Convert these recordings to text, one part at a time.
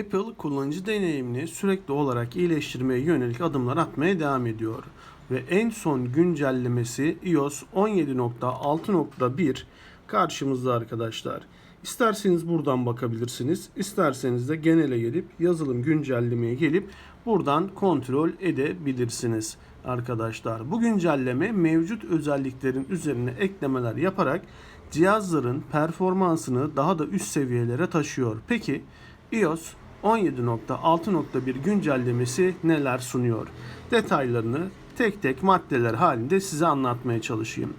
Apple kullanıcı deneyimini sürekli olarak iyileştirmeye yönelik adımlar atmaya devam ediyor. Ve en son güncellemesi iOS 17.6.1 karşımızda arkadaşlar. İsterseniz buradan bakabilirsiniz. İsterseniz de genele gelip yazılım güncellemeye gelip buradan kontrol edebilirsiniz arkadaşlar. Bu güncelleme mevcut özelliklerin üzerine eklemeler yaparak cihazların performansını daha da üst seviyelere taşıyor. Peki iOS 17.6.1 güncellemesi neler sunuyor? Detaylarını tek tek maddeler halinde size anlatmaya çalışayım.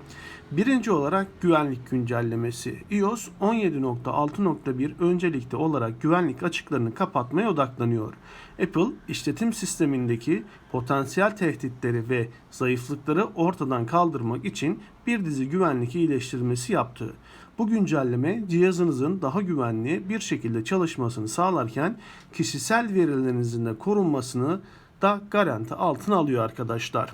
Birinci olarak güvenlik güncellemesi. iOS 17.6.1 öncelikli olarak güvenlik açıklarını kapatmaya odaklanıyor. Apple işletim sistemindeki potansiyel tehditleri ve zayıflıkları ortadan kaldırmak için bir dizi güvenlik iyileştirmesi yaptı. Bu güncelleme cihazınızın daha güvenli bir şekilde çalışmasını sağlarken kişisel verilerinizin de korunmasını da garanti altına alıyor arkadaşlar.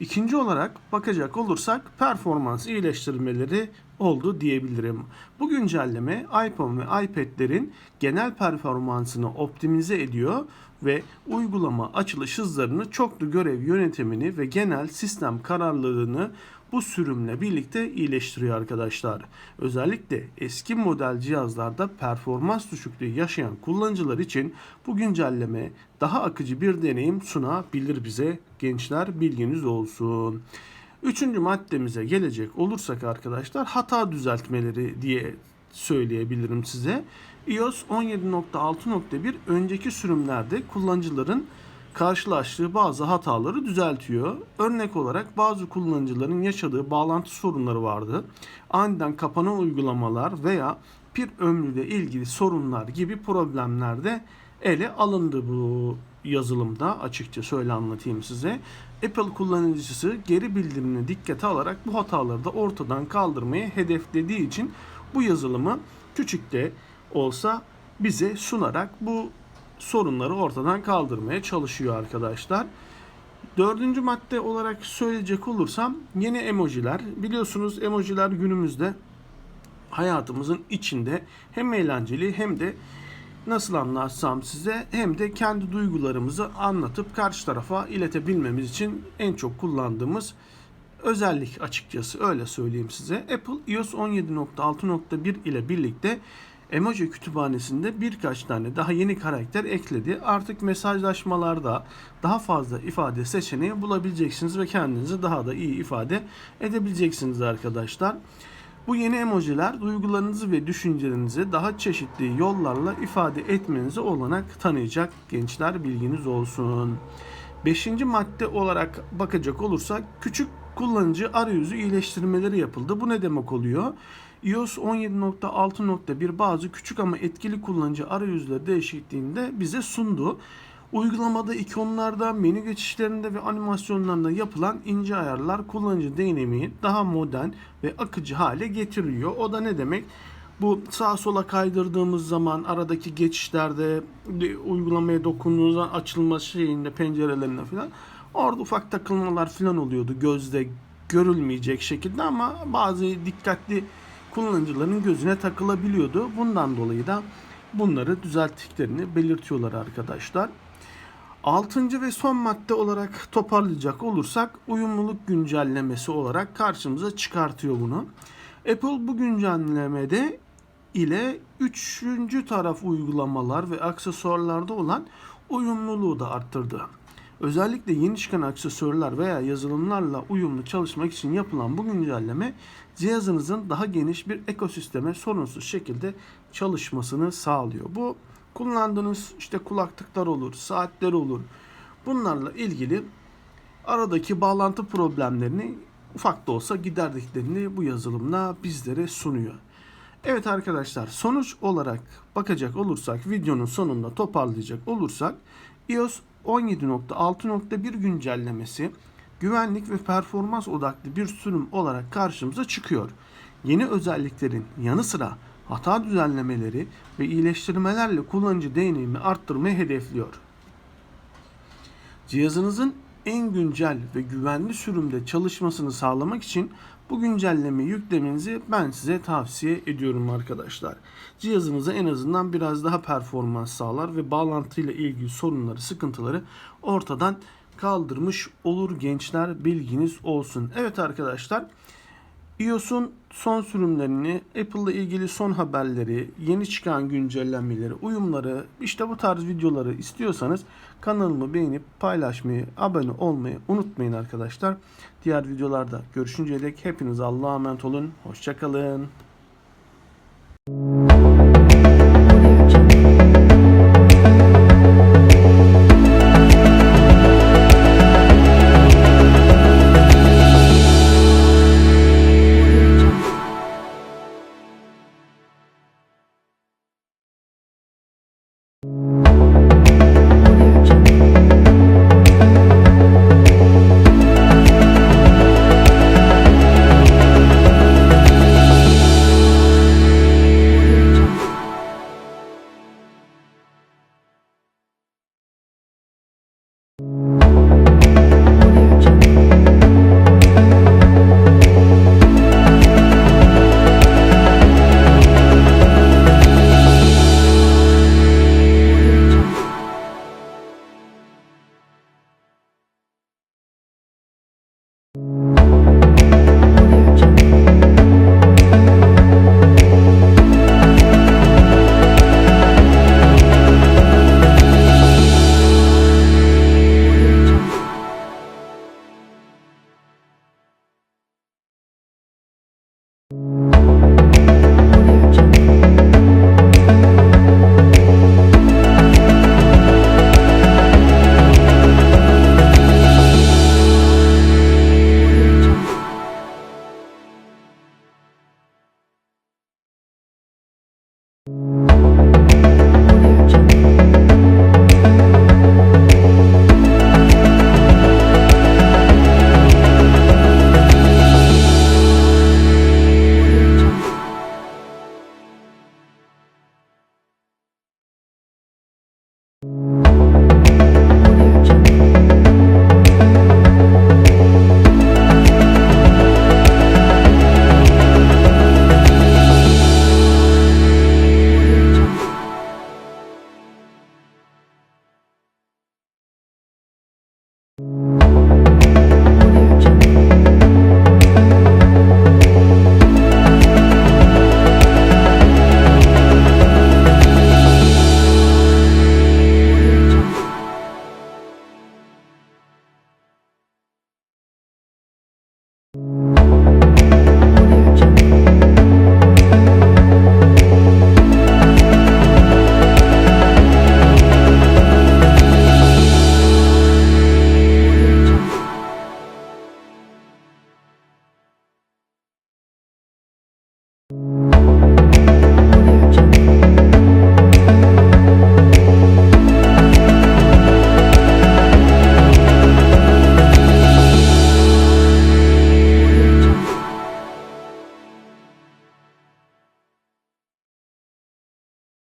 İkinci olarak bakacak olursak performans iyileştirmeleri oldu diyebilirim. Bu güncelleme iPhone ve iPad'lerin genel performansını optimize ediyor ve uygulama açılış hızlarını, çoklu görev yönetimini ve genel sistem kararlılığını bu sürümle birlikte iyileştiriyor arkadaşlar. Özellikle eski model cihazlarda performans düşüklüğü yaşayan kullanıcılar için bu güncelleme daha akıcı bir deneyim sunabilir bize. Gençler bilginiz olsun. Üçüncü maddemize gelecek olursak arkadaşlar hata düzeltmeleri diye söyleyebilirim size. iOS 17.6.1 önceki sürümlerde kullanıcıların karşılaştığı bazı hataları düzeltiyor. Örnek olarak bazı kullanıcıların yaşadığı bağlantı sorunları vardı. Aniden kapanan uygulamalar veya pil ömrüyle ilgili sorunlar gibi problemler de ele alındı bu yazılımda açıkça söyle anlatayım size. Apple kullanıcısı geri bildirimini dikkate alarak bu hataları da ortadan kaldırmayı hedeflediği için bu yazılımı küçük de olsa bize sunarak bu sorunları ortadan kaldırmaya çalışıyor arkadaşlar. Dördüncü madde olarak söyleyecek olursam yeni emojiler. Biliyorsunuz emojiler günümüzde hayatımızın içinde hem eğlenceli hem de nasıl anlatsam size hem de kendi duygularımızı anlatıp karşı tarafa iletebilmemiz için en çok kullandığımız özellik açıkçası öyle söyleyeyim size. Apple iOS 17.6.1 ile birlikte emoji kütüphanesinde birkaç tane daha yeni karakter ekledi. Artık mesajlaşmalarda daha fazla ifade seçeneği bulabileceksiniz ve kendinizi daha da iyi ifade edebileceksiniz arkadaşlar. Bu yeni emojiler duygularınızı ve düşüncelerinizi daha çeşitli yollarla ifade etmenize olanak tanıyacak gençler bilginiz olsun. Beşinci madde olarak bakacak olursak küçük kullanıcı arayüzü iyileştirmeleri yapıldı. Bu ne demek oluyor? iOS 17.6.1 bazı küçük ama etkili kullanıcı arayüzleri değişikliğinde bize sundu. Uygulamada ikonlarda, menü geçişlerinde ve animasyonlarında yapılan ince ayarlar kullanıcı deneyimini daha modern ve akıcı hale getiriyor. O da ne demek? Bu sağa sola kaydırdığımız zaman aradaki geçişlerde uygulamaya dokunduğunuzda açılma şeyinde pencerelerinde falan orada ufak takılmalar falan oluyordu gözde görülmeyecek şekilde ama bazı dikkatli kullanıcıların gözüne takılabiliyordu. Bundan dolayı da bunları düzelttiklerini belirtiyorlar arkadaşlar. Altıncı ve son madde olarak toparlayacak olursak uyumluluk güncellemesi olarak karşımıza çıkartıyor bunu. Apple bu güncellemede ile üçüncü taraf uygulamalar ve aksesuarlarda olan uyumluluğu da arttırdı. Özellikle yeni çıkan aksesuarlar veya yazılımlarla uyumlu çalışmak için yapılan bu güncelleme cihazınızın daha geniş bir ekosisteme sorunsuz şekilde çalışmasını sağlıyor. Bu kullandığınız işte kulaklıklar olur, saatler olur. Bunlarla ilgili aradaki bağlantı problemlerini ufak da olsa giderdiklerini bu yazılımla bizlere sunuyor. Evet arkadaşlar sonuç olarak bakacak olursak videonun sonunda toparlayacak olursak iOS 17.6.1 güncellemesi güvenlik ve performans odaklı bir sürüm olarak karşımıza çıkıyor. Yeni özelliklerin yanı sıra hata düzenlemeleri ve iyileştirmelerle kullanıcı deneyimi arttırmayı hedefliyor. Cihazınızın en güncel ve güvenli sürümde çalışmasını sağlamak için bu güncellemeyi yüklemenizi ben size tavsiye ediyorum arkadaşlar. Cihazınıza en azından biraz daha performans sağlar ve bağlantıyla ilgili sorunları, sıkıntıları ortadan kaldırmış olur gençler bilginiz olsun. Evet arkadaşlar iOS'un son sürümlerini, Apple'la ilgili son haberleri, yeni çıkan güncellemeleri, uyumları, işte bu tarz videoları istiyorsanız kanalımı beğenip paylaşmayı, abone olmayı unutmayın arkadaşlar. Diğer videolarda görüşünceye dek hepiniz Allah'a emanet olun. Hoşçakalın.